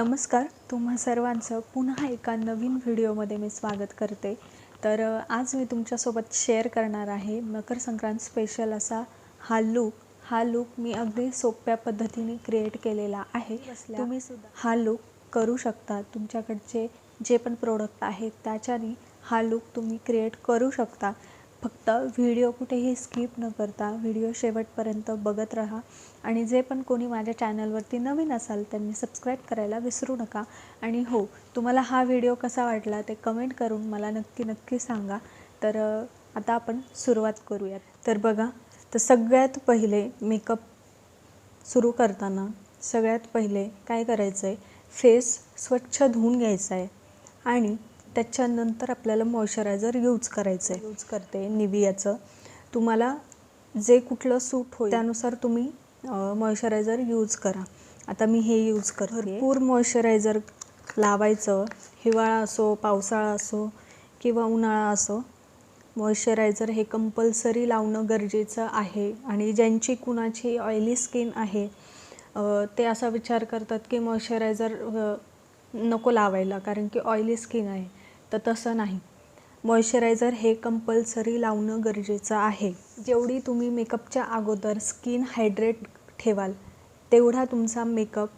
नमस्कार. तुम्हा सर्वांचं पुन्हा एका नवीन व्हिडिओमध्ये मी स्वागत करते. तर आज मी तुमच्यासोबत शेअर करणार आहे मकर संक्रांत स्पेशल असा हा लूक हा लूक मी अगदी सोप्या पद्धतीने क्रिएट केलेला आहे. तुम्ही सुद्धा हा लूक करू शकता. तुमच्याकडचे जे पण प्रोडक्ट आहेत त्याच्याने हा लूक तुम्ही क्रिएट करू शकता. फक्त व्हिडिओ कुठेही स्किप न करता व्हिडिओ शेवटपर्यंत बघत राहा. आणि जे पण कोणी माझ्या चॅनलवरती नवीन असाल त्यांनी सबस्क्राईब करायला विसरू नका. आणि हो तुम्हाला हा व्हिडिओ कसा वाटला ते कमेंट करून मला नक्की नक्की सांगा. तर आता आपण सुरुवात करूयात. तर बघा तर सगळ्यात पहिले मेकअप सुरू करताना सगळ्यात पहिले काय करायचं आहे फेस स्वच्छ धुवून घ्यायचा आहे आणि त्याच्यानंतर आपल्याला मॉइश्चरायझर यूज करायचं आहे यूज करते निवियाचं. तुम्हाला जे कुठलं सूट होईल त्यानुसार तुम्ही मॉइश्चरायझर यूज करा. आता मी हे यूज करते. भरपूर मॉइश्चरायझर लावायचं. हिवाळा असो पावसाळा असो किंवा उन्हाळा असो मॉइश्चरायझर हे कंपल्सरी लावणं गरजेचं आहे. आणि ज्यांची कुणाची ऑइली स्किन आहे ते असा विचार करतात की मॉइश्चरायझर नको लावायला कारण की ऑइली स्किन आहे. तर तसं नाही. मॉइश्चरायझर हे कंपल्सरी लावणं गरजेचं आहे. जेवढी तुम्ही मेकअपच्या अगोदर स्किन हायड्रेट ठेवाल तेवढा तुमचा मेकअप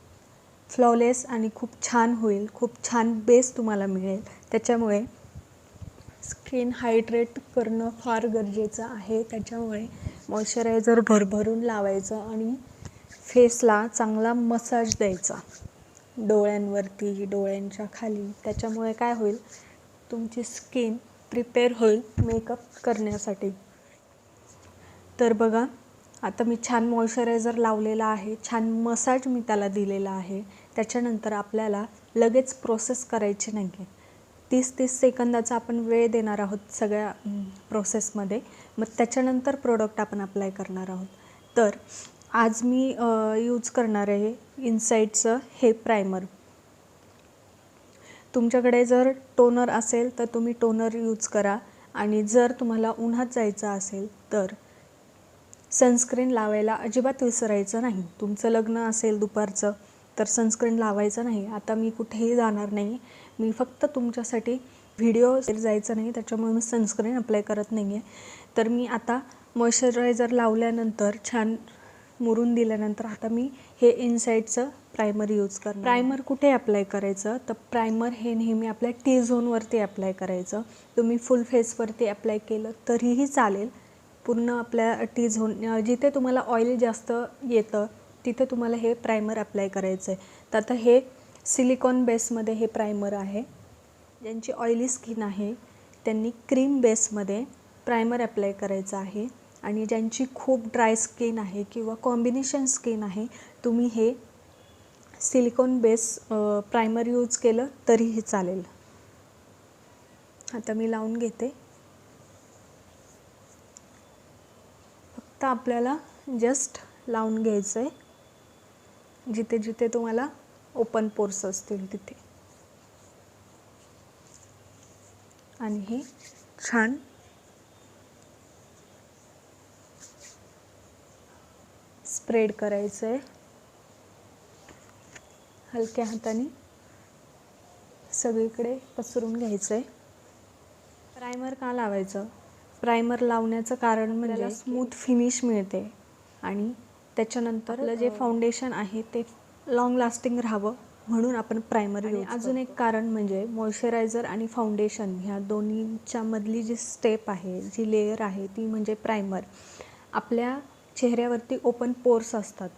फ्लॉलेस आणि खूप छान होईल खूप छान बेस तुम्हाला मिळेल. त्याच्यामुळे स्किन हायड्रेट करणं फार गरजेचं आहे. त्याच्यामुळे मॉइश्चरायझर भरभरून लावायचं आणि फेसला चांगला मसाज द्यायचा. डोळ्यांवरती डोळ्यांच्या खाली. त्याच्यामुळे काय होईल तुमची स्किन प्रिपेअर होईल मेकअप करण्यासाठी. तर बघा आता मी छान मॉइश्चरायझर लावलेला आहे छान मसाज मी त्याला दिलेला आहे. त्याच्यानंतर आपल्याला लगेच प्रोसेस करायची नाही आहे तीस तीस सेकंदाचा आपण वेळ देणार आहोत सगळ्या प्रोसेसमध्ये. मग त्याच्यानंतर प्रोडक्ट आपण अप्लाय करणार आहोत. तर आज मी यूज करणार आहे इनसाईटचं हे प्रायमर. तुमच्याकडे जर टोनर असेल तर तुम्ही टोनर यूज करा. आणि जर तुम्हाला उन्हात जायचं असेल तर सनस्क्रीन लावायला अजिबात विसरायचं नाही. तुमचं लग्न असेल दुपारचं तर सनस्क्रीन लावायचं नाही. आता मी कुठेही जाणार नाही. मी फक्त तुमच्यासाठी व्हिडिओ जायचं नाही त्याच्यामुळे मी सनस्क्रीन अप्लाय करत नाही आहे तर मी आता मॉइश्चरायझर लावल्यानंतर छान मुरून दिल्यानंतर आता मी हे इनसाईडचं प्रायमर यूज करणार. प्रायमर कुठे अप्लाय करायचं? तर प्रायमर हे नेहमी आपल्या टी झोनवरती अप्लाय करायचं. तुम्ही फुल फेसवरती अप्लाय केलं तरीही चालेल. पूर्ण आपल्या टी झोन जिथे तुम्हाला ऑइल जास्त येतं तिथे तुम्हाला हे प्रायमर अप्लाय करायचं आहे तर आता हे सिलिकॉन बेसमध्ये हे प्रायमर आहे. ज्यांची ऑइली स्किन आहे त्यांनी क्रीम बेसमध्ये प्रायमर अप्लाय करायचं आहे. आणि ज्यांची खूप ड्राय स्किन आहे किंवा कॉम्बिनेशन स्किन आहे तुम्ही हे सिलिकॉन बेस प्रायमर यूज केलं तरीही चालेल. आता मी लावून घेते. फक्त आपल्याला जस्ट लावून घ्यायचं आहे जिथे जिथे तुम्हाला ओपन पोर्स असतील तिथे. आणि हे छान स्प्रेड करायचं आहे हलक्या हाताने सगळीकडे पसरून घ्यायचं आहे प्रायमर का लावायचं? प्रायमर लावण्याचं कारण म्हणजे स्मूथ फिनिश मिळते आणि त्याच्यानंतर आपलं जे फाउंडेशन आहे ते लॉंग लास्टिंग राहावं म्हणून आपण प्रायमर यूज अजून एक कारण म्हणजे मॉइश्चरायझर आणि फाउंडेशन ह्या दोन्हीच्या मधली जी स्टेप आहे जी लेयर आहे ती म्हणजे प्रायमर आपल्या चेहऱ्यावरती ओपन पोर्स असतात.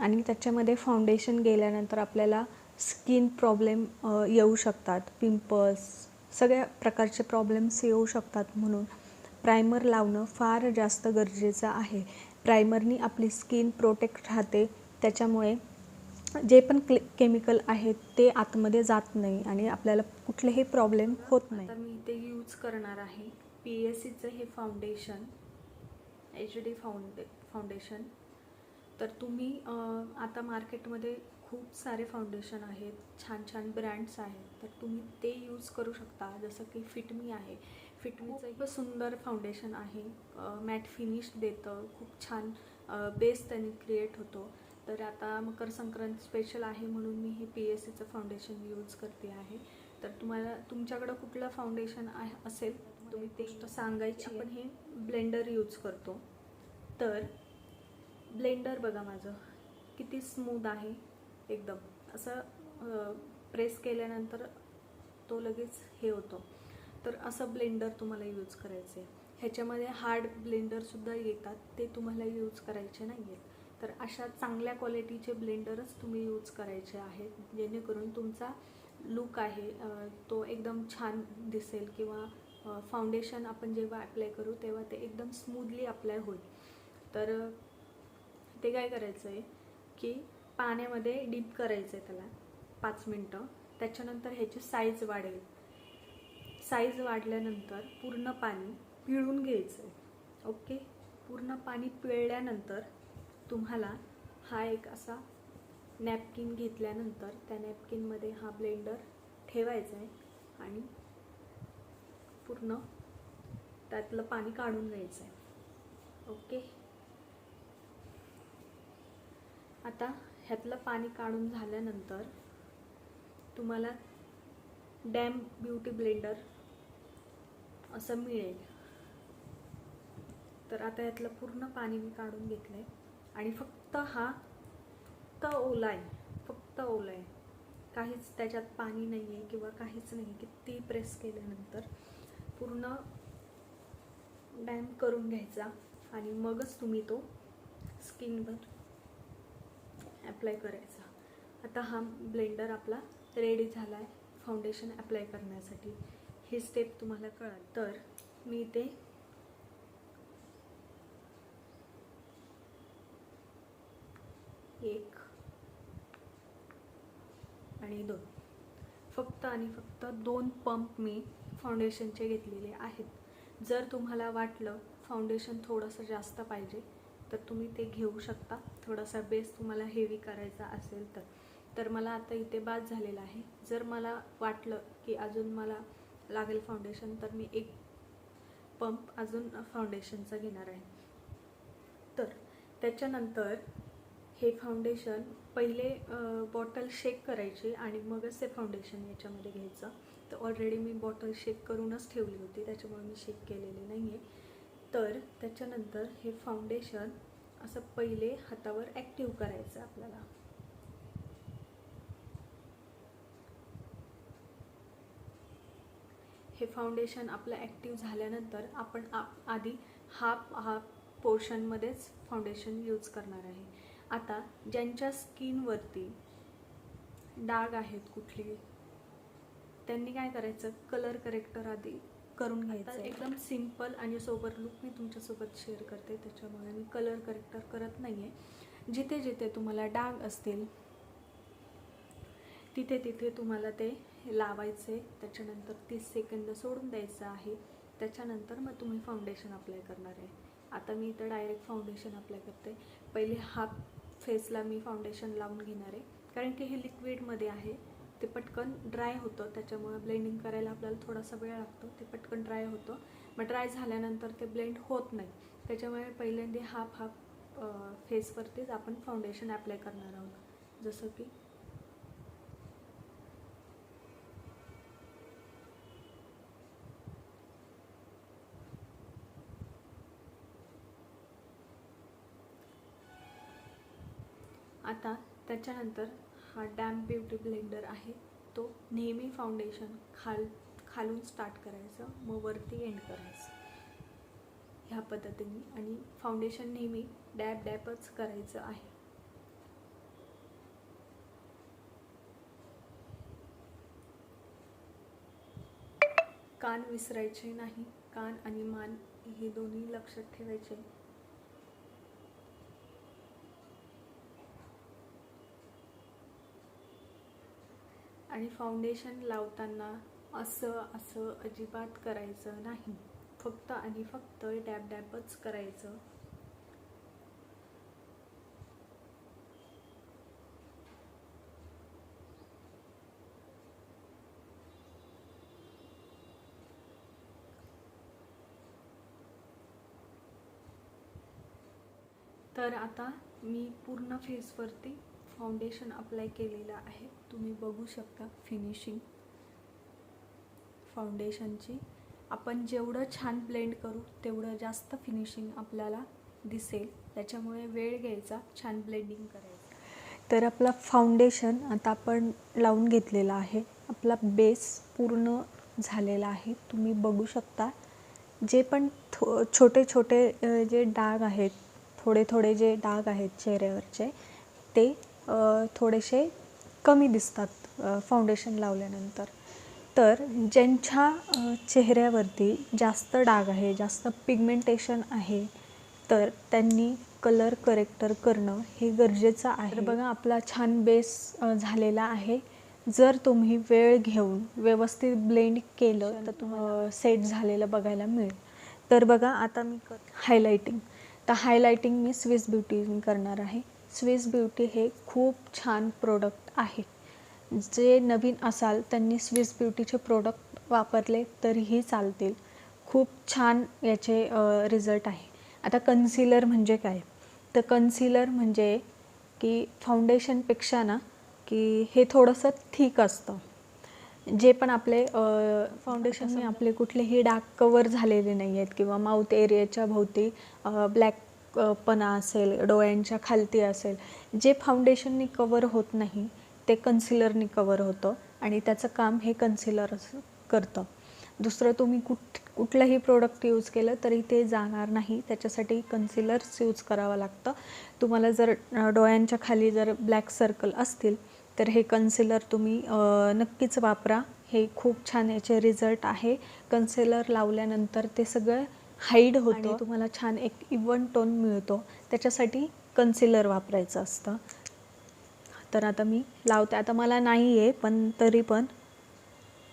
आणि त्याच्यामध्ये फाउंडेशन गेल्यानंतर आपल्याला स्किन प्रॉब्लेम येऊ शकतात. पिंपल्स सगळ्या प्रकारचे प्रॉब्लेम्स येऊ शकतात म्हणून. प्रायमर लावणं फार जास्त गरजेचं आहे. प्रायमरनी आपली स्किन प्रोटेक्ट राहते. त्याच्यामुळे जे पण क्ले केमिकल आहेत ते आतमध्ये जात नाही आणि आपल्याला कुठलेही प्रॉब्लेम होत नाही. तर मी इथे यूज करणार आहे पी एस सीचं हे फाउंडेशन एच डी फाउंडे फाउंडेशन तर तुम्ही आता मार्केटमध्ये खूप सारे फाउंडेशन आहेत छान छान ब्रँड्स आहेत तर तुम्ही ते यूज करू शकता. जसं की फिटमी आहे. फिटमीचं एक सुंदर फाउंडेशन आहे. मॅट फिनिश देतं. खूप छान बेस त्यांनी क्रिएट होतो. तर आता मकर संक्रांत स्पेशल आहे म्हणून मी हे पी एस सीचं फाउंडेशन यूज करते आहे. तर तुम्हाला तुमच्याकडं कुठलं फाउंडेशन आहे असेल तुम्ही ते सांगायची आपण हे ब्लेंडर यूज करतो. तर ब्लेंडर बघा माझं. किती स्मूद आहे एकदम. असं प्रेस केल्यानंतर तो लगेच हे होतो. तर असं ब्लेंडर तुम्हाला यूज करायचं आहे ह्याच्यामध्ये हार्ड ब्लेंडरसुद्धा येतात. ते तुम्हाला यूज करायचे नाही आहेत तर अशा चांगल्या क्वालिटीचे ब्लेंडरच तुम्ही यूज करायचे आहेत. जेणेकरून तुमचा लुक आहे तो एकदम छान दिसेल किंवा फाउंडेशन आपण जेव्हा अप्लाय करू तेव्हा ते एकदम स्मूदली अप्लाय होईल. तर ते काय करायचं आहे की पाण्यामध्ये डीप करायचं आहे त्याला पाच मिनटं. त्याच्यानंतर ह्याची साईज वाढेल. साईज वाढल्यानंतर पूर्ण पाणी पिळून घ्यायचं आहे ओके पूर्ण पाणी पिळल्यानंतर तुम्हाला हा एक असा नॅपकिन घेतल्यानंतर त्या नॅपकिनमध्ये हा ब्लेंडर ठेवायचा आहे आणि पूर्ण त्यातलं पाणी काढून घ्यायचं आहे ओके आता ह्यातलं पाणी काढून झाल्यानंतर तुम्हाला डॅम ब्युटी ब्लेंडर असं मिळेल. तर आता यातलं पूर्ण पाणी मी काढून घेतलं आहे आणि फक्त हा फक्त ओला आहे फक्त ओला आहे काहीच त्याच्यात पाणी नाही आहे किंवा काहीच नाही किती प्रेस केल्यानंतर पूर्ण डॅम करून घ्यायचा आणि मगच तुम्ही तो स्किनवर ॲप्लाय करायचा. आता हा ब्लेंडर आपला रेडी झाला आहे फाउंडेशन अप्लाय करण्यासाठी. ही स्टेप तुम्हाला कळाल. तर मी ते एक आणि दोन. फक्त आणि फक्त दोन पंप मी फाउंडेशनचे घेतलेले आहेत. जर तुम्हाला वाटलं फाउंडेशन थोडंसं जास्त पाहिजे तर तुम्ही ते घेऊ शकता. थोडासा बेस तुम्हाला हेवी करायचा असेल तर. तर मला आता इथे बाद झालेला आहे. जर मला वाटलं की अजून मला लागेल फाउंडेशन तर मी एक पंप अजून फाउंडेशनचा घेणार आहे. तर त्याच्यानंतर हे फाउंडेशन पहिले बॉटल शेक करायची आणि मगच ते फाउंडेशन याच्यामध्ये घ्यायचं. तर ऑलरेडी मी बॉटल शेक करूनच ठेवली होती. त्याच्यामुळे मी शेक केलेली नाही आहे तर त्याच्यानंतर हे फाउंडेशन असं पहिले हातावर ॲक्टिव्ह करायचं आपल्याला. हे फाउंडेशन आपलं ॲक्टिव्ह झाल्यानंतर आपण आप आधी हाफ हाफ पोर्शनमध्येच फाउंडेशन यूज करणार आहे. आता ज्यांच्या स्किनवरती डाग आहेत कुठली त्यांनी काय करायचं? कलर करेक्टर आधी करून घ्यायचं. एकदम सिंपल आणि सोबर लुक मी तुमच्यासोबत शेअर करते. त्याच्यामुळे मी कलर करेक्टर करत नाही आहे जिथे जिथे तुम्हाला डाग असतील तिथे तिथे तुम्हाला ते लावायचे. त्याच्यानंतर तीस सेकंद सोडून द्यायचं आहे. त्याच्यानंतर मग तुम्ही फाउंडेशन अप्लाय करणार आहे. आता मी इथं डायरेक्ट फाउंडेशन अप्लाय करते. पहिले हाफ फेसला मी फाउंडेशन लावून घेणार आहे. कारण की हे लिक्विडमध्ये आहे. ते पटकन ड्राय होतं त्याच्यामुळे ब्लेंडिंग करायला आपल्याला थोडासा वेळ लागतो. ते पटकन ड्राय होतं. मग ड्राय झाल्यानंतर ते ब्लेंड होत नाही. त्याच्यामुळे पहिल्यांदा हाफ हाफ फेसवरतीच आपण फाउंडेशन अप्लाय करणार आहोत. जसं की आता त्याच्यानंतर हा डॅम्प ब्युटी ब्लेंडर आहे. तो नेहमी फाउंडेशन खाल खालून स्टार्ट करायचं मग वरती एंड करायचं. ह्या पद्धतीने आणि फाउंडेशन नेहमी डॅप डॅपच करायचं आहे. कान विसरायचे नाही. कान आणि मान हे दोन्ही लक्षात ठेवायचे. आणि फाउंडेशन लावताना असं असं अजिबात करायचं नाही. फक्त आणि फक्त डॅब डॅबच करायचं. तर आता मी पूर्ण फेसवरती फाउंडेशन अप्लाय केलेलं आहे. तुम्ही बघू शकता फिनिशिंग फाउंडेशनची आपण जेवढं छान ब्लेंड करू तेवढं जास्त फिनिशिंग आपल्याला दिसेल. त्याच्यामुळे वेळ घ्यायचा छान ब्लेंडिंग करायचं. तर आपला फाउंडेशन आता आपण लावून घेतलेला आहे. आपला बेस पूर्ण झालेला आहे. तुम्ही बघू शकता जे पण थो छोटे छोटे जे डाग आहेत थोडे थोडे जे डाग आहेत चेहऱ्यावरचे ते थोडेसे कमी दिसतात फाउंडेशन लावल्यानंतर. तर ज्यांच्या चेहऱ्यावरती जास्त डाग आहे जास्त पिगमेंटेशन आहे तर त्यांनी कलर करेक्टर करणं हे गरजेचं आहे. बघा आपला छान बेस झालेला आहे. जर तुम्ही वेळ घेऊन व्यवस्थित ब्लेंड केलं तर तुम्हाला सेट झालेलं बघायला मिळेल. तर बघा आता मी कर हायलायटिंग तर हायलायटिंग मी स्विस ब्युटी करणार आहे. स्विस ब्युटी हे खूप छान प्रोडक्ट आहे. जे नवीन असाल त्यांनी स्विस ब्युटीचे प्रोडक्ट वापरले तरीही चालतील. खूप छान याचे रिझल्ट आहे. आता कन्सिलर म्हणजे काय? तर कन्सिलर म्हणजे की फाउंडेशनपेक्षा ना की हे थोडंसं थिक असतं. जे पण आपले फाउंडेशनने आपले कुठलेही डाग कवर झालेले नाही आहेत किंवा माउथ एरियाच्या भोवती ब्लॅक पणा असेल डोळ्यांच्या खालती असेल जे फाउंडेशननी कवर होत नाही ते कन्सिलरनी कवर होतं आणि त्याचं काम हे कन्सिलर करतं. दुसरं तुम्ही कुठ कुठलंही प्रोडक्ट यूज केलं तरी ते जाणार नाही. त्याच्यासाठी कन्सिलर्स यूज करावं लागतं. तुम्हाला जर डोळ्यांच्या खाली जर ब्लॅक सर्कल असतील तर हे कन्सिलर तुम्ही नक्कीच वापरा. हे खूप छान याचे रिझल्ट आहे. कन्सिलर लावल्यानंतर ते सगळं हाईड होतं. आणि तुम्हाला छान एक इवन टोन मिळतो. त्याच्यासाठी कन्सिलर वापरायचं असतं. तर आता मी लावते. आता मला नाही आहे पण तरी पण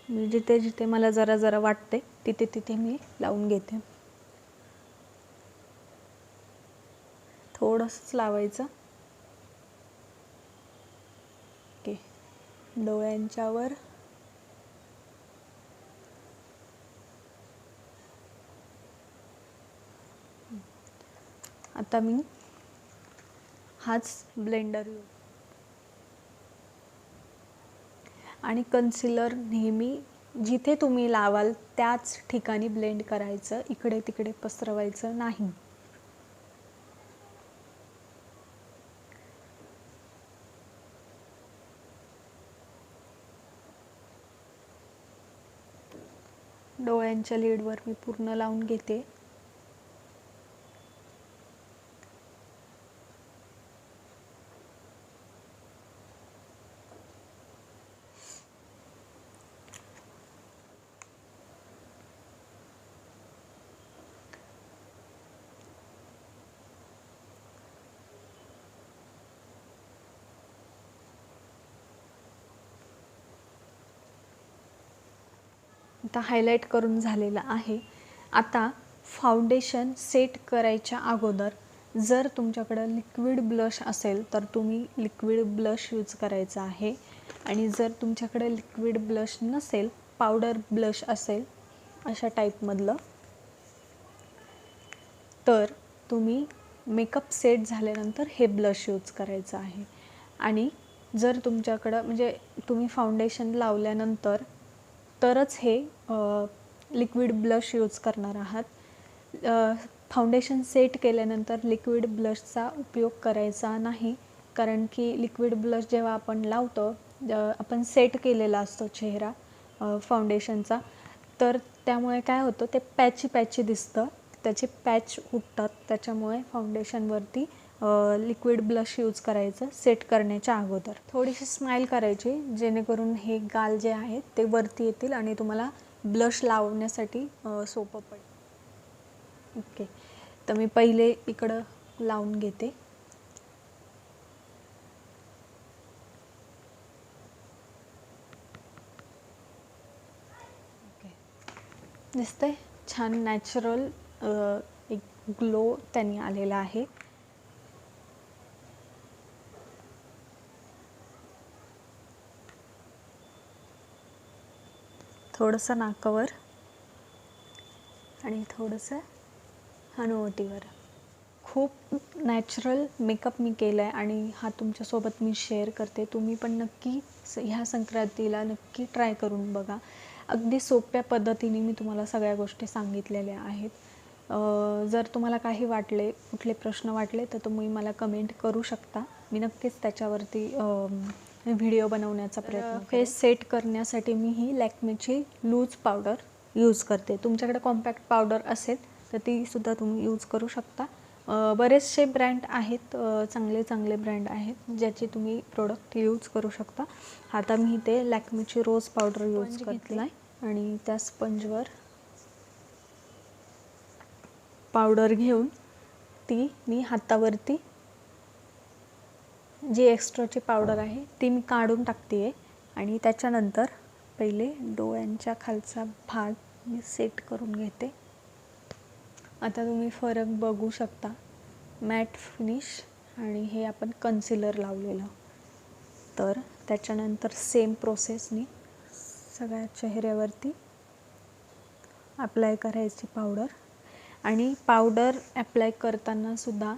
मी जिथे जिथे मला जरा जरा वाटते तिथे तिथे मी लावून घेते. थोडंसंच लावायचं. ओके. डोळ्यांच्यावर. आता मी हाच ब्लेंडर यूज आणि कन्सिलर नेहमी जिथे तुम्ही लावाल त्याच ठिकाणी ब्लेंड करायचं इकडे तिकडे पसरवायचं नाही. डोळ्यांच्या लीडवर मी पूर्ण लावून घेते. आता हायलाईट करून झालेलं आहे. आता फाउंडेशन सेट करायच्या अगोदर जर तुमच्याकडं लिक्विड ब्लश असेल तर तुम्ही लिक्विड ब्लश यूज करायचा आहे. आणि जर तुमच्याकडे लिक्विड ब्लश नसेल पावडर ब्लश असेल अशा टाईपमधलं तर तुम्ही मेकअप सेट झाल्यानंतर हे ब्लश यूज करायचं आहे. आणि जर तुमच्याकडं म्हणजे तुम्ही फाउंडेशन लावल्यानंतर तरच हे लिक्विड ब्लश यूज करणार आहात. फाउंडेशन सेट केल्यानंतर लिक्विड ब्लशचा उपयोग करायचा नाही. कारण की लिक्विड ब्लश जेव्हा आपण लावतो आपण सेट केलेला असतो चेहरा फाउंडेशनचा तर त्यामुळे काय होतं ते पॅची पॅची दिसतं. त्याचे पॅच उठतात. त्याच्यामुळे फाउंडेशनवरती लिक्विड ब्लश यूज करायचं सेट करण्याच्या अगोदर. थोडीशी स्माईल करायची जेणेकरून हे गाल जे आहेत ते वरती येतील आणि तुम्हाला ब्लश लावण्यासाठी सोपं पडेल. ओके तर मी पहिले इकडं लावून घेते. दिसतंय? छान नॅचरल एक ग्लो त्यांनी आलेला आहे. थोडंसं नाकावर आणि थोडंसं हनुवटीवर. खूप नॅचरल मेकअप मी केला आहे आणि हा तुमच्यासोबत मी शेअर करते. तुम्ही पण नक्की ह्या संक्रांतीला नक्की ट्राय करून बघा. अगदी सोप्या पद्धतीने मी तुम्हाला सगळ्या गोष्टी सांगितलेल्या आहेत. जर तुम्हाला काही वाटले कुठले प्रश्न वाटले तर तुम्ही मला कमेंट करू शकता. मी नक्कीच त्याच्यावरती व्हिडिओ बनवण्याचा प्रयत्न फेस सेट करण्यासाठी मी ही लॅक्मेची लूज पावडर यूज करते. तुमच्याकडे कॉम्पॅक्ट पावडर असेल तर ती सुद्धा तुम्ही यूज करू शकता. बरेचसे ब्रँड आहेत चांगले चांगले ब्रँड आहेत ज्याचे तुम्ही प्रोडक्ट यूज करू शकता. आता मी ते लॅक्मेची रोज पावडर यूज घेतला आहे आणि त्या स्पंजवर पावडर घेऊन ती मी हातावरती जी एक्स्ट्राची पावडर आहे ती मी काढून टाकते आहे आणि त्याच्यानंतर पहिले डोळ्यांच्या खालचा भाग मी सेट करून घेते. आता तुम्ही फरक बघू शकता. मॅट फिनिश आणि हे आपण कन्सिलर लावलेलं. तर त्याच्यानंतर सेम प्रोसेसनी सगळ्या चेहऱ्यावरती अप्लाय करायची पावडर आणि पावडर अप्लाय करताना सुद्धा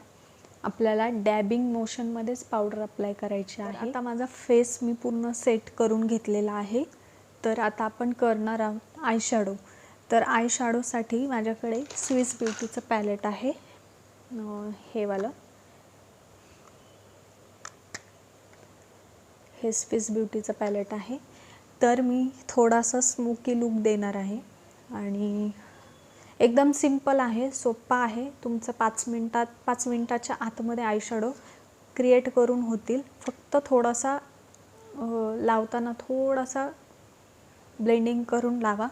आपल्याला डॅबिंग मोशनमध्येच पावडर अप्लाय करायची आहे. आता माझा फेस मी पूर्ण सेट करून घेतलेला आहे. तर आता आपण करणार आहोत आय शॅडो तर आय शॅडोसाठी माझ्याकडे स्विस ब्युटीचं पॅलेट आहे. हे वालं. हे स्विस ब्युटीचं पॅलेट आहे. तर मी थोडासा स्मोकी लुक देणार आहे. आणि एकदम सिंपल आहे सोप्पा आहे. तुमचं पाच मिनटात पाच मिनटाच्या आतमध्ये आय शॅडो क्रिएट करून होतील. फक्त थोडासा लावताना थोडासा ब्लेंडिंग करून लावा.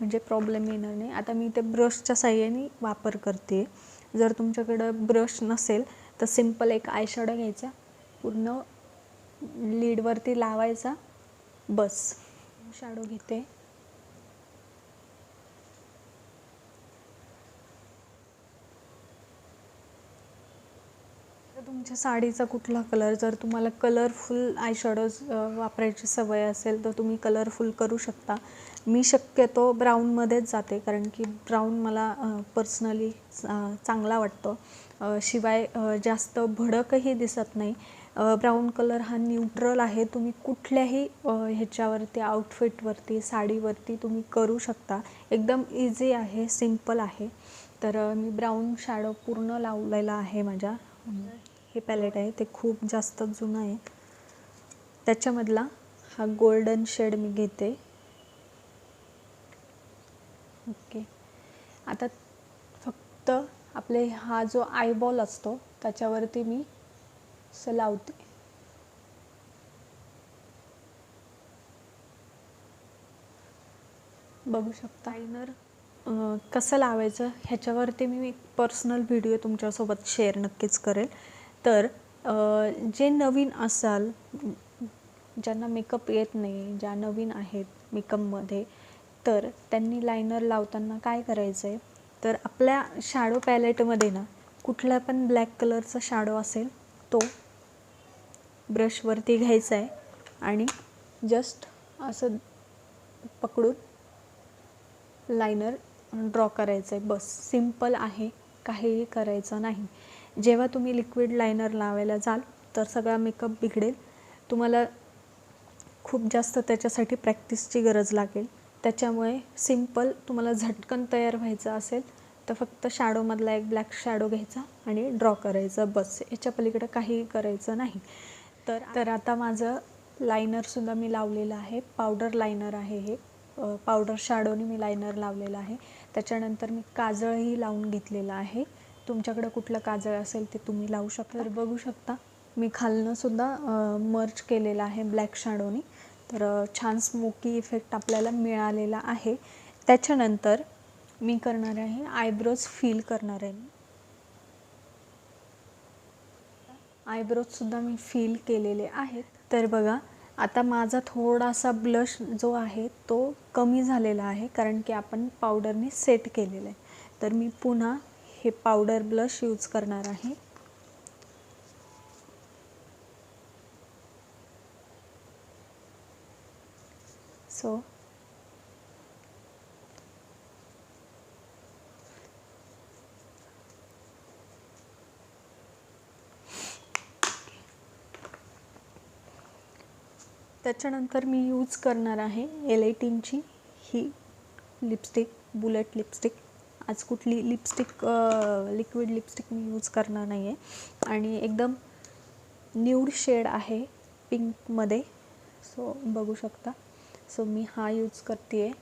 म्हणजे प्रॉब्लेम येणार नाही. आता मी ते ब्रशच्या साह्याने वापर करते. जर तुमच्याकडं ब्रश नसेल तर सिंपल एक आय शॅडो घ्यायचा. पूर्ण लीडवरती लावायचा. बस. शॅडो घेते. तुमच्या साडीचा कुठला कलर जर तुम्हाला कलरफुल आय शॅडोज वापरायची सवय असेल तर तुम्ही कलरफुल करू शकता. मी शक्यतो ब्राऊनमध्येच जाते कारण की ब्राऊन मला पर्सनली चांगला वाटतो. शिवाय जास्त भडकही दिसत नाही. ब्राऊन कलर हा न्यूट्रल आहे. तुम्ही कुठल्याही ह्याच्यावरती आउटफिटवरती साडीवरती तुम्ही करू शकता. एकदम इझी आहे सिंपल आहे. तर मी ब्राऊन शॅडो पूर्ण लावलेला आहे माझ्या. हे पॅलेट आहे. ते खूप जास्त जुनं आहे. त्याच्यामधला हा गोल्डन शेड मी घेते. ओके आता फक्त आपले हा जो आयबॉल असतो त्याच्यावरती मी असं लावते. बघू शकता. लायनर कसं लावायचं? ह्याच्यावरती मी एक पर्सनल व्हिडिओ तुमच्यासोबत शेअर नक्कीच करेल. तर जे नवीन असाल ज्यांना मेकअप येत नाही ज्या नवीन आहेत मेकअपमध्ये तर त्यांनी लायनर लावताना काय करायचं आहे तर आपल्या शॅडो पॅलेटमध्ये ना कुठला पण ब्लॅक कलरचा शॅडो असेल तो ब्रशवरती घ्यायचा आहे आणि जस्ट असं पकडून लायनर ड्रॉ करायचं आहे बस सिंपल आहे काहीही करायचं नाही. जेव्हा तुम्ही लिक्विड लायनर लावायला जाल तर सगळा मेकअप बिघडेल. तुम्हाला खूप जास्त त्याच्यासाठी प्रॅक्टिसची गरज लागेल. त्याच्यामुळे सिंपल तुम्हाला झटकन तयार व्हायचं असेल तर फक्त शॅडोमधला एक ब्लॅक शॅडो घ्यायचा आणि ड्रॉ करायचं बस. याच्या पलीकडे काहीही करायचं नाही. तर तर आता माझं लायनरसुद्धा मी लावलेलं आहे. पावडर लायनर आहे हे. पावडर शॅडोनी मी लायनर लावलेलं आहे. त्याच्यानंतर मी काजळही लावून घेतलेलं आहे. तुमच्याकडं कुठलं काजळ असेल ते तुम्ही लावू शकता. तर बघू शकता मी खालनंसुद्धा मर्च केलेलं आहे ब्लॅक शॅडोनी तर छान स्मोकी इफेक्ट आपल्याला मिळालेला आहे. त्याच्यानंतर मी करणार आहे आयब्रोज फील करणार आहे आयब्रोजसुद्धा मी फील केलेले आहेत. तर बघा आता माझा थोडासा ब्लश जो आहे तो कमी झालेला आहे कारण की आपण पावडरने सेट केलेलं आहे. तर मी पुन्हा हे पावडर ब्लश यूज करणार आहे. सो त्याच्यानंतर मी यूज करणार आहे एल एलेटीनची ही लिपस्टिक बुलेट लिपस्टिक आज कुठली लिपस्टिक लिक्विड लिपस्टिक मी यूज करणार नाही आहे आणि एकदम न्यूड शेड आहे पिंकमध्ये सो बघू शकता. सो मी हा यूज करते आहे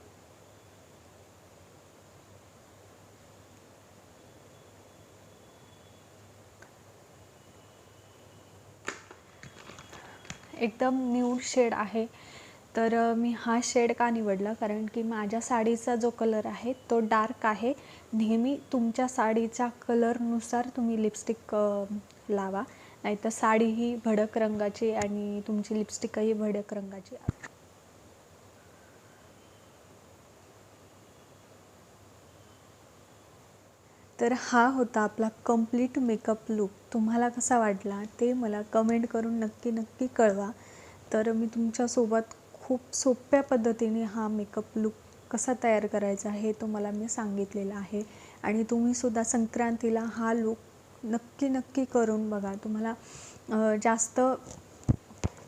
एकदम न्यूड शेड आहे. तर मी हा शेड का निवडला? कारण की माझ्या साडीचा जो कलर आहे तो डार्क आहे. नेहमी तुमच्या साडीच्या कलरनुसार तुम्ही लिपस्टिक लावा. नाहीतर साडी ही भडक रंगाची आणि तुमची लिपस्टिकही भडक रंगाची तर हा होता आपला कंप्लीट मेकअप लुक. तुम्हाला कसा वाटला ते मला कमेंट करून नक्की नक्की कळवा. तर मी तुमच्यासोबत खूप सोप्या पद्धतीने हा मेकअप लुक कसा तयार करायचा हे तुम्हाला मी सांगितलेलं आहे. आणि तुम्हीसुद्धा संक्रांतीला हा लुक नक्की नक्की करून बघा. तुम्हाला जास्त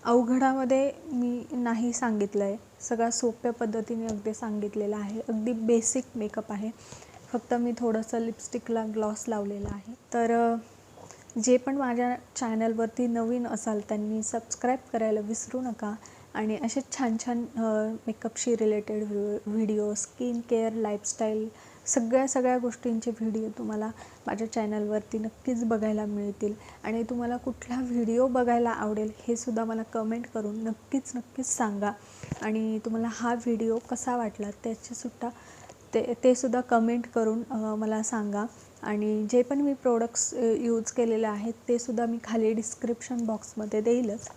अवघडामध्ये मी नाही सांगितलं आहे सगळ्या सोप्या पद्धतीने अगदी सांगितलेलं आहे. अगदी बेसिक मेकअप आहे. फक्त मी थोडंसं लिपस्टिकला ग्लॉस लावलेला आहे. तर जे पण माझ्या चॅनलवरती नवीन असाल त्यांनी सबस्क्राईब करायला विसरू नका. आणि असे छान छान मेकअपशी related video skin care lifestyle सगळ्या सगळ्या गोष्टींचे व्हिडिओ तुम्हाला माझ्या चॅनलवरती नक्कीच बघायला मिळतील. आणि तुम्हाला कुठला व्हिडिओ बघायला आवडेल हे सुद्धा मला कमेंट करून नक्कीच नक्कीच सांगा. आणि तुम्हाला हा व्हिडिओ कसा वाटला त्याचीसुद्धा ते ते सुद्धा कमेंट करून मला सांगा. आणि जे पण मी प्रोडक्ट्स यूज केलेले आहेत ते सुद्धा मी खाली डिस्क्रिप्शन बॉक्समध्ये देईलच.